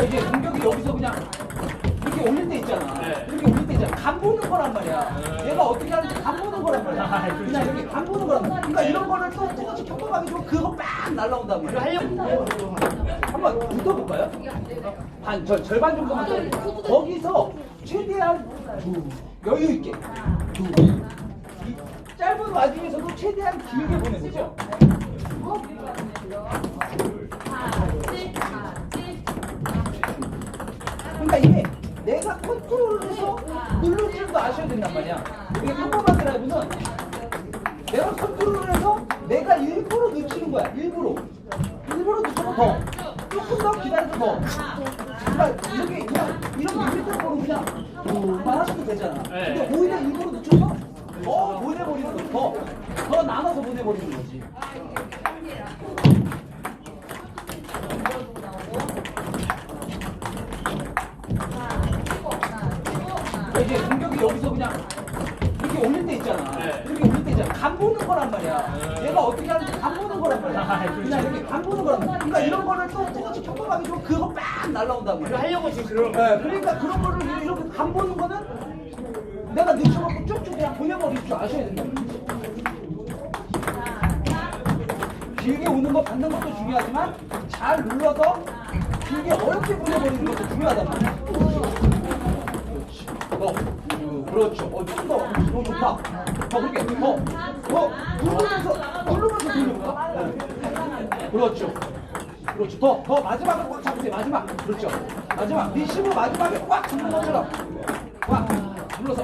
그러니까 이제 공격이 여기서 그냥 이렇게 올릴 때 있잖아. 네. 이렇게 올릴 때 있잖아. 간 보는 거란 말이야. 얘가 어떻게 하는지 간 보는 거란 말이야. 아, 그렇죠. 그냥 이렇게 간 보는 거란 말이야. 그러니까 이런 거를 또 똑같이 평범하게 주면 그거 빡 날라온단 이거 말이야. 하려고 한번 붙어볼까요? 한 절, 절반 정도만 더. 거기서 최대한 두, 여유 있게 두. 이 짧은 와중에서도 최대한 길게 보내보죠. 내가 컨트롤해서 누를 줄도 아셔야 된단 말이야. 이게 평범한 드라이브는 내가 컨트롤해서 내가 일부러 늦추는 거야. 일부러. 일부러 늦춰서 더. 조금 더 기다려서 더. 그러니까 이렇게 그냥 이런 뮤직을 보면 그냥 만 하셔도 되잖아. 네. 근데 오히려 일부러 늦춰서 더 보내버리는 거지. 더. 더 나눠서 보내버리는 거지. 여기서 그냥 이렇게 올릴 때 있잖아. 네. 이렇게 올릴 때 있잖아. 간 보는 거란 말이야. 얘가 어떻게 하는지 간 보는 거란 말이야. 아, 그렇죠. 그냥 이렇게 간 보는 거란 말이야. 그러니까 이런 거를 또 똑같이 평범하게 주면 그거 빡 날라온단 말이야. 하려고 지금 그런 네, 그러니까 그런 거를 이렇게 간 보는 거는 내가 늦춰갖고 쭉쭉 그냥 보내버릴 줄 아셔야 된다. 길게 오는 거 받는 것도 중요하지만 잘 눌러서 길게 어렵게 보내버리는 것도 중요하단 말이야. 그렇지. 더. 어, 그렇죠. 어, 좀 더. 더 좋다. 더 그렇게. 더. 더. 누르면서, 누르면서 돌려볼까? 네. 그렇죠. 그렇죠. 더, 더 마지막에 꽉 잡으세요. 마지막. 그렇죠. 마지막. 리시브 마지막에 꽉 잡는 것처럼. 꽉 눌러서.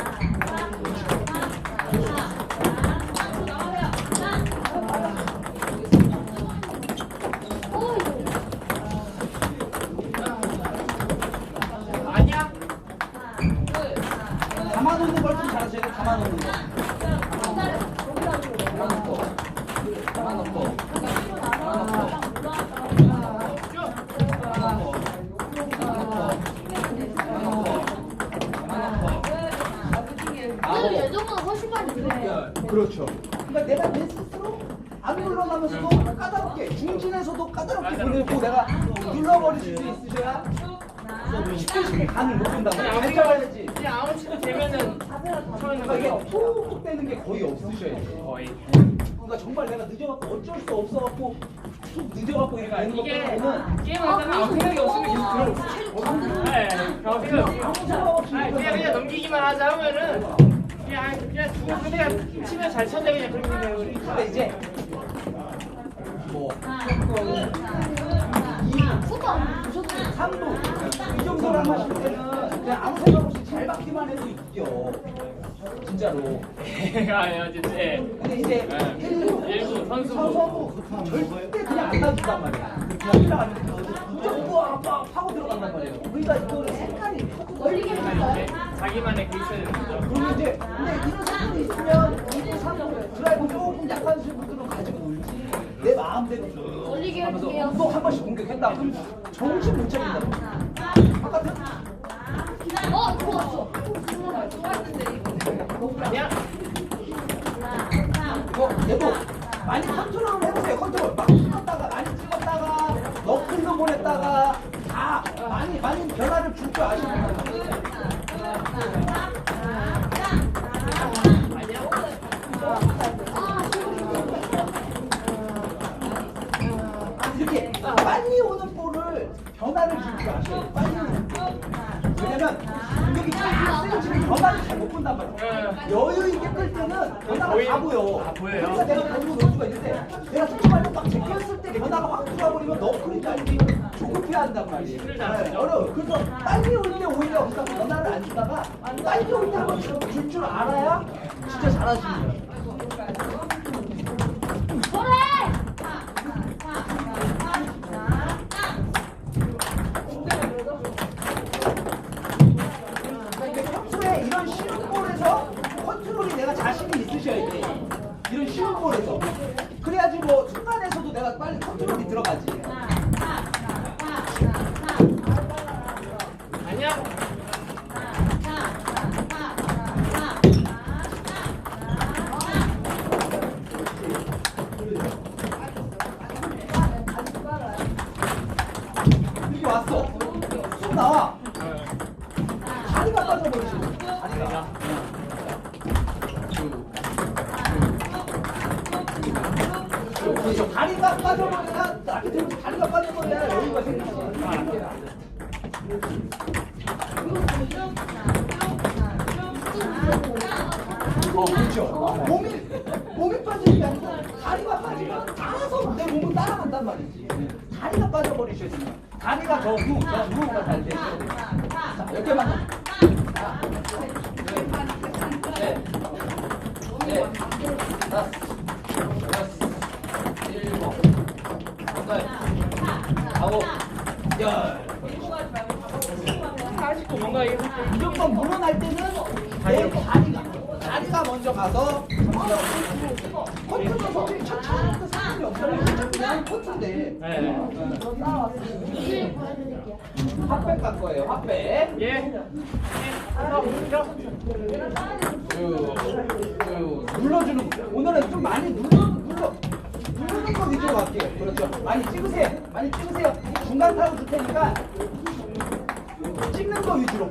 그렇죠. 그러니까 내가 내 스스로 안 눌러가면서도 까다롭게 중진에서도 까다롭게 보내고 내가 눌러버릴 수도 있으셔야 쉽게 못 본다고. 그냥 아무 치도 되면은 그러니까 툭툭 되는 게 거의 없으셔야지. 거의 그러니까 정말 내가 늦어갖고 어쩔 수 없어갖고 툭 늦어갖고 이렇게 되는 것 이게 빼고는 게임을 하다가 아무 생각이 없으면 네 아무 생각 없이 아니 그냥 넘기기만 하자 하면은 그냥 그냥 두 상대가 치면 잘 쳤네 그냥 그렇게 이제 뭐 보셨어요? 3부 이 정도만 하실 때는 그냥 아무 생각 없이 잘 받기만 해도 이겨. 진짜로. 아니 진짜 예. 근데 이제 네. 일부 선수부. 선수부 절대 그냥 안 놔준단 말이야 그냥 올라가면 무조건 빡 파고 들어간단 말이에요. 그러니까 이거 색깔이 멀리게? 이제 자기만의 그 있어야 되는 거죠. 그리고 이제 근데 이런 색깔이 있으면 2부 3부 드라이브 조금 약한 친구들은 가지고 놀지 내 마음대로 올리게 하면서 해볼게요. 또한 번씩 공격했다. 그럼 정신 못 차린다고 바깥에 어, 좋았어. 아니야? 어, 얘도 많이 컨트롤 해보세요. 컨트롤 막 찍었다가 많이 찍었다가 너클도 보냈다가 다 많이 많이 변화를 줄 줄 아시는 거예요. 변화를 줄줄 아셔야 돼요. 빨리. 왜냐면 공격이 쫙 세지면 변화를 잘 못 본단 말이에요. 여유 있게 끌 때는 변화가 다 보여. 아, 보여요? 그러니까 내가 가지고 놀 수가 있는데 내가 잠깐만요 딱 제꼈을 때 변화가 확 들어버리면 너클이 알지 조급해 한단 말이에요. 네, 어려워. 그래서 빨리 올 때 오히려 그냥 변화를 안 주다가 빨리 올 때 한번 줄줄 알아야 진짜 잘하시는 거 빨리 컨트롤이 들어가지. 아니야? 이렇게 왔어. 쑥 나와. 다리가 빠져버리시네. 다리가. 그렇죠. 다리가 빠져버려야 라켓 들고 다리가 빠져버려야 여유가 생기지. 어, 그렇죠. 몸이 몸이 빠지는 게 아니고 다리가 빠지면 알아서 내 몸을 따라간단 말이지. 다리가 빠져버리셔야 돼요. 다리가 저 후, 저 후가 잘 돼요. 자, 몇 개만 더. 자, 네, 네, 다섯, 여섯, 일곱, 여덟, 아홉, 열. 아직도 뭔가 이게 무조건 물러날 때는 내 다리가 다리가 먼저 가서 코트도 솔직히 천천히 상관이 없잖아요 그냥 코트인데 네. 이제 보여드릴게요. 핫백 갈 거예요 핫백 예. 어, 저, 쭉, 쭉 눌러주는 거 오늘은 좀 많이 눌러 누르는 거 위주로 갈게요 그렇죠 많이 찍으세요. 많이 찍으세요. 중간 타고 줄 테니까 찍는 거 위주로